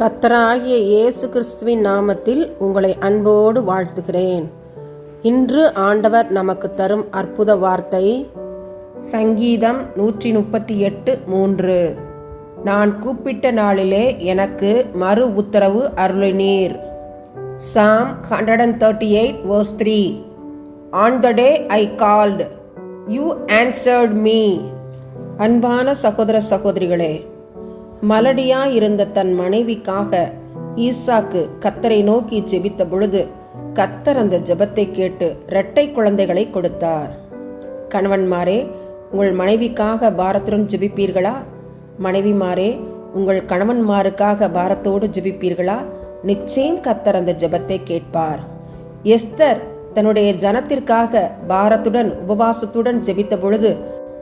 கத்தராகிய இயேசு கிறிஸ்துவின் நாமத்தில் உங்களை அன்போடு வாழ்த்துகிறேன். இன்று ஆண்டவர் நமக்கு தரும் அற்புத வார்த்தை சங்கீதம் நூற்றி முப்பத்தி எட்டு மூன்று. நான் கூப்பிட்ட நாளிலே எனக்கு மறு உத்தரவு அருளினீர். Psalm hundred and thirty eight verse three. On the day I called you answered me அன்பான சகோதர சகோதரிகளே மலடியாயிருந்த தன் மனைவிக்காக ஈசாக்கு கத்தரை நோக்கி ஜெபித்த பொழுது கத்தர் அந்த ஜெபத்தை கேட்டு இரட்டை குழந்தைகளை கொடுத்தார். கணவன்மாரே உங்கள் மனைவிக்காக பாரத்துடன் ஜெபிப்பீர்களா? மனைவிமாரே உங்கள் கணவன்மாருக்காக பாரத்தோடு ஜெபிப்பீர்களா? நிச்சயம் கத்தர் அந்த ஜெபத்தை கேட்பார். எஸ்தர் தன்னுடைய ஜனத்திற்காக பாரத்துடன் உபவாசத்துடன் ஜெபித்த பொழுது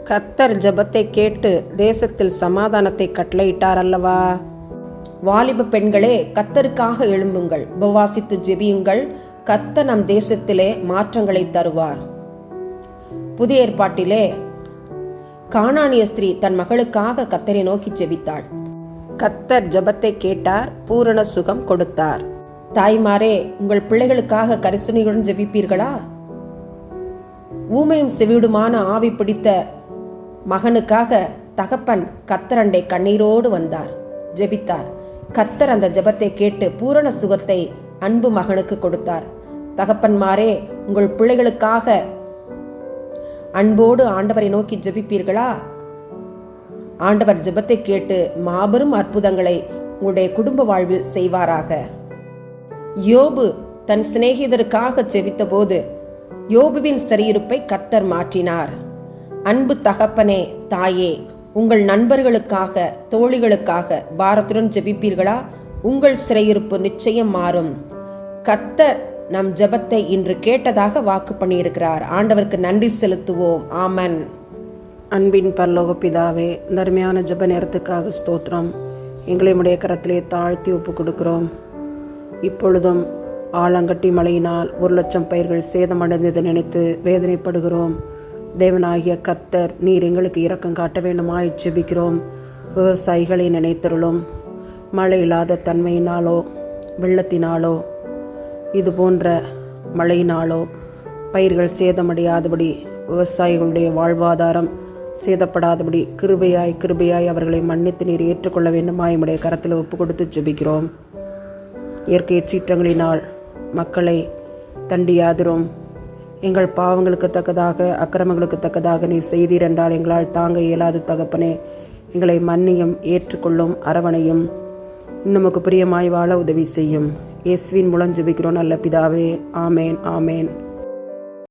கத்தர் ஜபத்தை கேட்டு தேசத்தில் சமாதானத்தை கட்டளையிட்டார் அல்லவா வாலிப பெண்களே கத்தருக்காக எழும்புங்கள். உபவாசித்து ஜெபியுங்கள். கத்த நம் தேசத்திலே மாற்றங்களை தருவார். புதிய ஏற்பாட்டிலே காணானிய ஸ்திரீ தன் மகளுக்காக கத்தரை நோக்கி ஜெபித்தாள். கத்தர் ஜபத்தை கேட்டார் பூரண சுகம் கொடுத்தார். தாய்மாரே உங்கள் பிள்ளைகளுக்காக கரிசனையுடன் ஜெபிப்பீர்களா? ஊமையும் செவிடுமான ஆவி பிடித்த மகனுக்காக தகப்பன் கத்தரண்டை கண்ணீரோடு வந்தார். ஜெபித்தார். கத்தர் அந்த ஜெபத்தை கேட்டு பூரண சுகத்தை அன்பு மகனுக்கு கொடுத்தார். தகப்பன்மாரே உங்கள் பிள்ளைகளுக்காக அன்போடு ஆண்டவரை நோக்கி ஜெபிப்பீர்களா? ஆண்டவர் ஜெபத்தை கேட்டு மாபெரும் அற்புதங்களை உங்களுடைய குடும்ப வாழ்வில் செய்வாராக. யோபு தன் சிநேகிதருக்காக ஜெபித்தபோது யோபுவின் சரியிருப்பை கத்தர் மாற்றினார். அன்பு தகப்பனே தாயே உங்கள் நண்பர்களுக்காக தோழிகளுக்காக பாரத்துடன் ஜெபிப்பீர்களா? உங்கள் சிறையிருப்பு நிச்சயம் மாறும். கத்தர் நம் ஜெபத்தை இன்று கேட்டதாக வாக்கு பண்ணியிருக்கிறார். ஆண்டவருக்கு நன்றி செலுத்துவோம். ஆமன். அன்பின் பல்லோக பிதாவே நருமையான ஜெப நேரத்துக்காக ஸ்தோத்திரம். எங்களை உடைய கரத்திலே தாழ்த்தி ஒப்பு கொடுக்கிறோம் இப்பொழுதும் ஆலங்கட்டி மழையினால் ஒரு லட்சம் பயிர்கள் சேதமடைந்ததை நினைத்து வேதனைப்படுகிறோம். தேவனாகிய கத்தர் நீர் எங்களுக்கு இரக்கம் காட்ட வேண்டுமாய் ஜெபிக்கிறோம். விவசாயிகளை நினைத்தருளும். மழை இல்லாத தன்மையினாலோ வெள்ளத்தினாலோ இது போன்ற மழையினாலோ பயிர்கள் சேதமடையாதபடி விவசாயிகளுடைய வாழ்வாதாரம் சேதப்படாதபடி கிருபையாய் கிருபையாய் அவர்களை மன்னித்து நீர் ஏற்றுக்கொள்ள வேண்டுமா எம்முடைய கரத்தில் ஒப்பு கொடுத்து ஜெபிக்கிறோம். இயற்கை சீற்றங்களினால் மக்களை தண்டியாதிரும். எங்கள் பாவங்களுக்கு தக்கதாக அக்கிரமங்களுக்கு தக்கதாக நீ செய்தீர் என்றால் எங்களால் தாங்க இயலாது தகப்பனே. எங்களை மன்னியும் ஏற்றுக்கொள்ளும் அரவணையும். நமக்கு பிரியமாய் வாழ உதவி செய்யும். இயேசுவின் மூலம் ஜெபிக்கிறோம் நல்ல பிதாவே. ஆமேன் ஆமேன்.